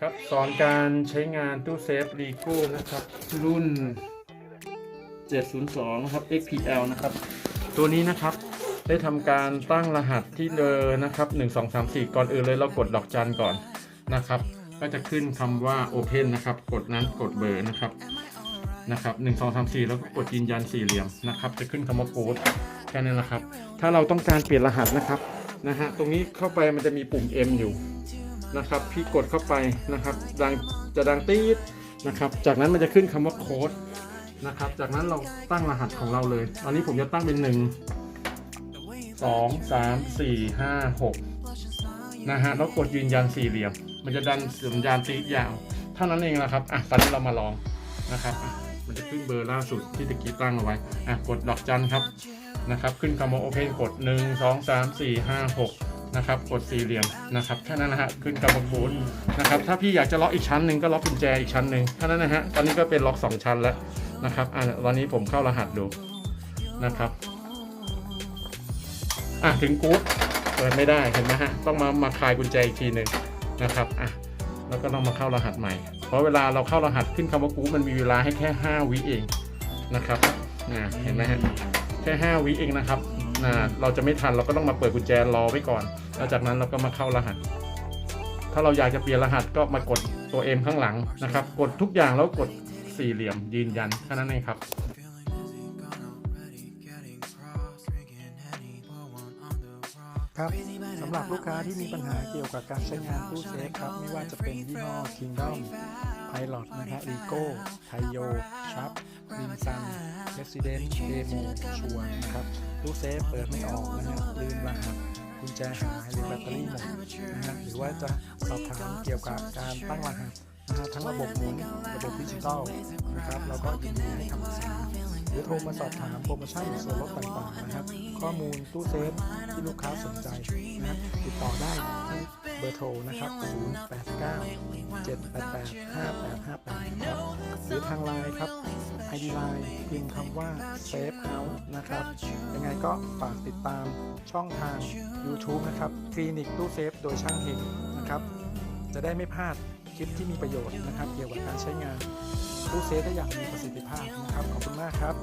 ครับสอนการใช้งานตู้เซฟรีโก้นะครับ รุ่น 702 นะครับ XPL นะครับ ตัวนี้นะครับได้ทำการตั้งรหัสที่เดินนะครับ1 2 3 4 ก่อนอื่นเลยเรากดดอกจันก่อนนะครับ ก็จะขึ้นคำว่า Open นะครับ กดนั้นกดเบอร์นะครับนะครับ1 2 3 4แล้วก็กดยืนยันสี่เหลี่ยมนะครับ จะขึ้นคำว่าโค้ดแค่นั้นแหละครับ ถ้าเราต้องการเปลี่ยนรหัสนะครับนะฮะตรงนี้เข้าไปมันจะมีปุ่ม M อยู่ นะครับ พี่กดเข้าไปนะครับ ดังจะดังตีดนะครับ จากนั้นมันจะขึ้นคำว่าโค้ดนะครับ จากนั้นเราตั้งรหัสของเราเลยตอนนี้ผมจะตั้งเป็น1 2 3 4 5 6นะฮะแล้วกดยืนยันสี่เหลี่ยม มันจะดันสัญญาณตีดยาวเท่านั้นเองนะครับอะตอนนี้เรามาลองนะครับ มันจะขึ้นเบอร์ล่าสุดที่ตะกี้ตั้งเอาไว้อะกดดอกจันครับนะครับ ขึ้นคำว่า Open กด 1 2 3 4 5 6 นะครับกดสี่เหลี่ยมนะครับแค่นั้นนะฮะขึ้นกำมะบูนนะครับถ้าพี่อยากจะล็อกอีกชั้นหนึ่งก็ล็อกกุญแจอีกชั้นหนึ่งแค่นั้นนะฮะตอนนี้ก็เป็นล็อกสองชั้นแล้วนะครับอะตอนนี้ผมเข้ารหัสดูนะครับอะถึงกู๊ดเปิดไม่ได้เห็นไหมฮะต้องมามาคลายกุญแจอีกทีหนึ่งนะครับอะแล้วก็ต้องมาเข้ารหัสใหม่ เพราะเวลาเราเข้ารหัสขึ้นคำว่ากู๊ดมันมีเวลาให้แค่ 5 วิเองนะครับนะเห็นไหมฮะแค่ 5 วิเองนะครับ เราจะไม่ทันเราก็ต้องมาเปิดกุญแจรอไว้ก่อน แล้วจากนั้นเราก็มาเข้ารหัส ถ้าเราอยากจะเปลี่ยนรหัสก็มากดตัว M ข้างหลังนะครับ กดทุกอย่างแล้วกดสี่เหลี่ยมยืนยันแค่นั้นเองครับครับสำหรับลูกค้าที่มีปัญหาเกี่ยวกับการใช้งานตู้เซฟครับ ไม่ว่าจะเป็นยี่ห้อ Kingdom Pilot นะฮะ Rico t a i y o Sharp Winsun Resident Demo ชัวนะครับตู้เซฟเปิดไม่ออกนะฮะลืมรหัสกุญแจหายหรือแบตเตอรี่หมดนะฮะหรือว่าจะสอบถามเกี่ยวกับการตั้งรหัสนะฮะทั้งระบบหมุนระบบดิจิตอลนะครับเราก็ยินดีให้คำปรึกษาหรือโทรมาสอบถามโปรโมชั่นส่วนลดต่างๆนะครับ ข้อมูลตู้เซฟที่ลูกค้าสนใจนะครับติดต่อได้ที่เบ อร์โทรนะครับ 089 788 5858ครับหรือทางไลน์ครับ ID ไลน์พิมพ์คำว่า Safe House นะครับ ยังไงก็ฝากติดตามช่องทาง YouTube นะครับ คลินิกตู้เซฟโดยช่างเฮงนะครับ จะได้ไม่พลาดคลิปที่มีประโยชน์นะครับ เกี่ยวกับการใช้งานตู้เซฟได้อย่างมีประสิทธิภาพนะครับ ขอบคุณมากครับ